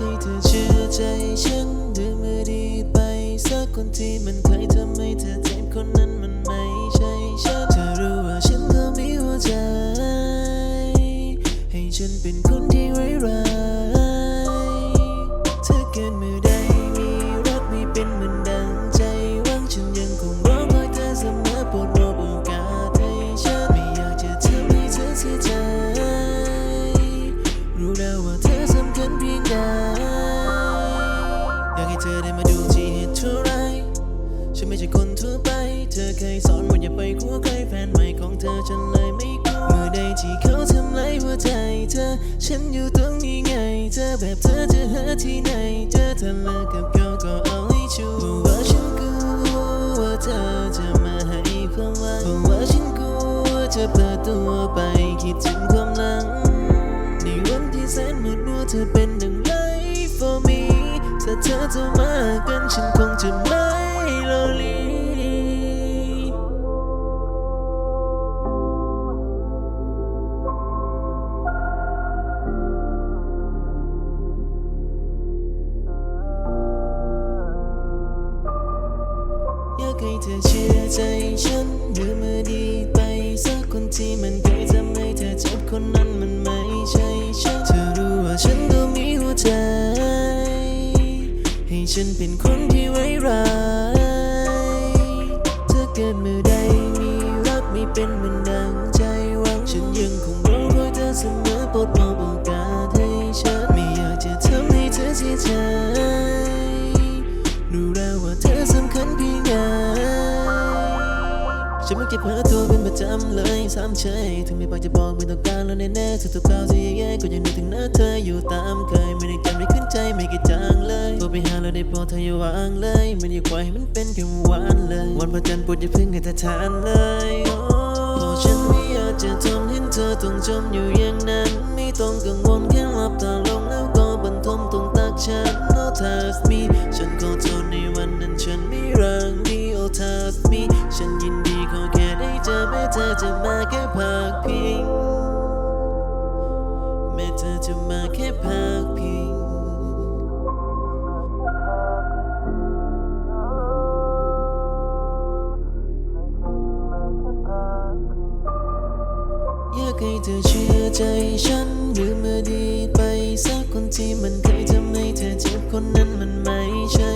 ให้เธอเชื่อใจฉันดืมอดีไปสักคนที่มัน เธอฉันเลยไม่กลัวเมื่อใดที่เขาทำลายหัวใจเธอ ฉันอยู่ตรงนี้ไง เธอแบบเธอจะหาที่ไหนเจอเธอเลิกกับเขาก็เอาให้ชัวร์ว่าฉันกลัวว่าเธอจะมาให้ความหวังเพราะว่าฉันกลัวจะเปิดตัวไปคิดถึงความหลัง ในวันที่แสนมืดมัวเธอเป็นหนึ่ง life for me ถ้าเธอจะมากันฉันคงจะไม่ลอลี เธอเชื่อใจฉันหรือมือดีไปสักคนที่มันเคยทำให้เธอเจ็บคนนั้นมันไม่ใช่ฉันเธอรู้ว่าฉันก็มีหัวใจ ให้ฉันเป็นคนที่ไว้ร้ายถ้าเกิดเมื่อใดมีรักไม่เป็นเหมือนดังใจหวังฉันยังคงรอคอยเธอเสมอโปรดมอบ ฉันมักจะเพ้อตัวเป็นประจำเลยสามเฉยถึงไม่ปากจะบอกไม่ต้องการแล้วแน่ๆทุกๆคราวที่แย่ๆก็ยังนึกถึงหน้าเธออยู่ตามเคยไม่ได้กันไม่ขึ้นใจไม่กี่จางเลยโทรไปหาแล้วได้โปรดเธออย่าวางเลยไม่ได้ปล่อยให้มันเป็นแค่วานเลย วันพระจันทร์ปรดอย่าพิ่งให้เธอทานเลยโอ้เพราะฉันไม่อยากจะทนเห็นเธอต้องจมอยู่อย่างนั้น ไม่ต้องกังวลแค่หลับตาลงแล้วก็บรรทมตรงตักฉัน No touch me ฉันขอโทษในวันนั้นฉันไม่รังดี Oh touch me ฉันยิน ธอจะมาแค่พักพิงแม้เธอจะมาแค่พักพิงอยากให้เธอเชื่อใจฉันหรือมือดีไปสักคนที่มันเคยทำให้เธอเจ็บคนนั้นมันไม่ใช่